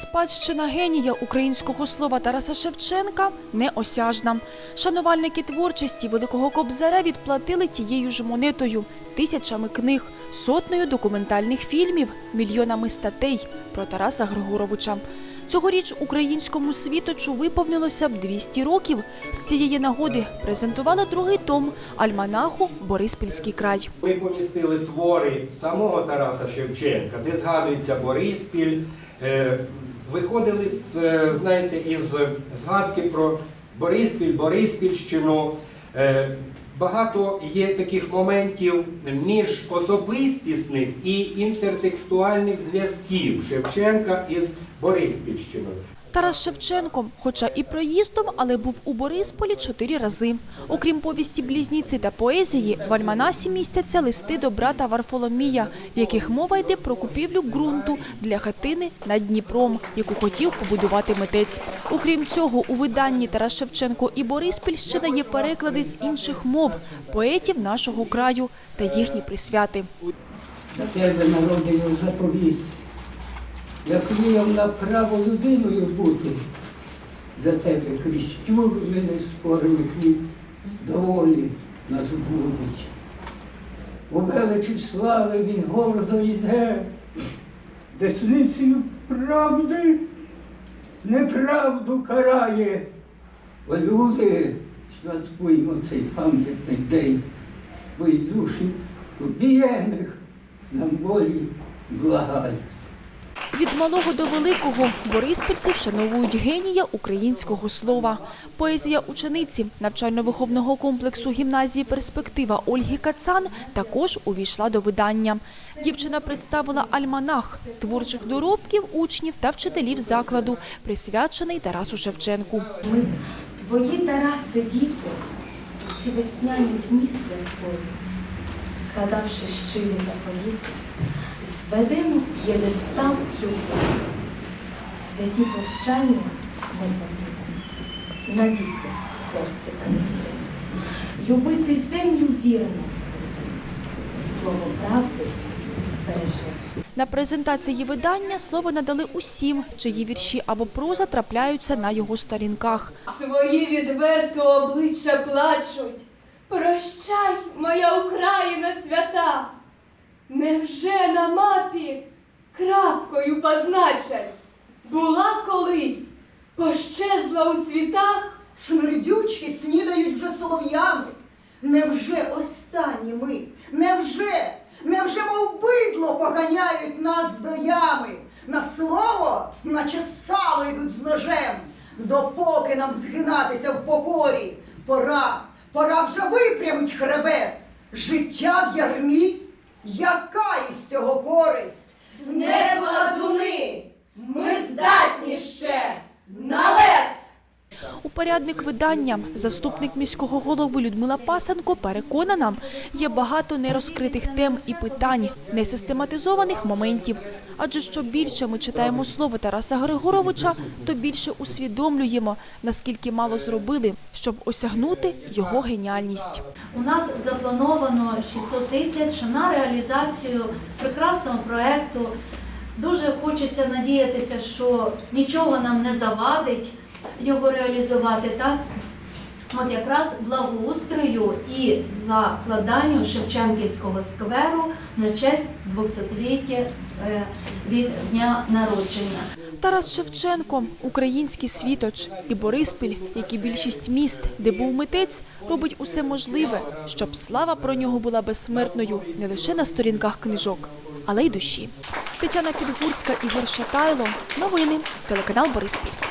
Спадщина генія українського слова Тараса Шевченка неосяжна. Шанувальники творчості Великого Кобзаря відплатили тією ж монетою, тисячами книг, сотнею документальних фільмів, мільйонами статей про Тараса Григоровича. Цьогоріч українському світочу виповнилося б 200 років. З цієї нагоди презентували другий том альманаху Бориспільський край. Ми помістили твори самого Тараса Шевченка, де згадується Бориспіль. Виходили з, е, знаєте, із згадки про Бориспіль, Бориспільщину. Е, Багато є таких моментів між особистісних і інтертекстуальних зв'язків Шевченка із Бориспільщиною. Тарас Шевченко, хоча і проїздом, але був у Борисполі чотири рази. Окрім повісті близніці та поезії, в альманасі містяться листи до брата Варфоломія, в яких мова йде про купівлю ґрунту для хатини над Дніпром, яку хотів побудувати митець. Окрім цього, у виданні Тарас Шевченко і Бориспільщина є переклади з інших мов поетів нашого краю та їхні присвяти. За тебе народив заповіт, як віяв на право людиною бути, за тебе крізь тюрми неспорений хліб доволі нас будуть. У величі слави він гордо йде, десницею правди неправду карає. О, люди, святкуємо цей пам'ятний день, твої душі убієних нам волі благають. Від малого до великого бориспільці вшановують генія українського слова. Поезія учениці навчально-виховного комплексу гімназії «Перспектива» Ольги Кацан також увійшла до видання. Дівчина представила альманах творчих доробків учнів та вчителів закладу, присвячений Тарасу Шевченку. Ми, твої Тараси, діти, ці весняні дні святкові, згадавши щирі заповіти, зведемо єдестал любові. Святі повчання ми забудемо, навіки в серці понесемо. Любити землю вірно, слово правди збережемо. На презентації видання слово надали усім, чиї вірші або проза трапляються на його сторінках. Свої відверто обличчя плачуть. Прощай, моя Україна свята. Невже на мапі крапкою позначать? Була колись, пощезла у світах. Смердючки снідають вже солов'ями. Невже останні ми? Невже? Невже мов бидло поганяють нас до ями? На слово, наче сало йдуть з ножем. Допоки нам згинатися в покорі, пора, пора вже випрямить хребет. Життя в ярмі, яка із цього користь? Не плазуни, ми здатні ще на лед! Упорядник видання, заступник міського голови Людмила Пасенко переконана, є багато нерозкритих тем і питань, несистематизованих моментів. Адже що більше ми читаємо слово Тараса Григоровича, то більше усвідомлюємо, наскільки мало зробили, щоб осягнути його геніальність. У нас заплановано 600 тисяч на реалізацію прекрасного проєкту. Дуже хочеться надіятися, що нічого нам не завадить його реалізувати. Так? От якраз благоустрою і закладанню Шевченківського скверу на честь 200-ліття е, від дня народження. Тарас Шевченко, український світоч і Бориспіль, як і більшість міст, де був митець, робить усе можливе, щоб слава про нього була безсмертною не лише на сторінках книжок, але й душі. Тетяна Підгурська, Ігор Шатайло. Новини. Телеканал Бориспіль.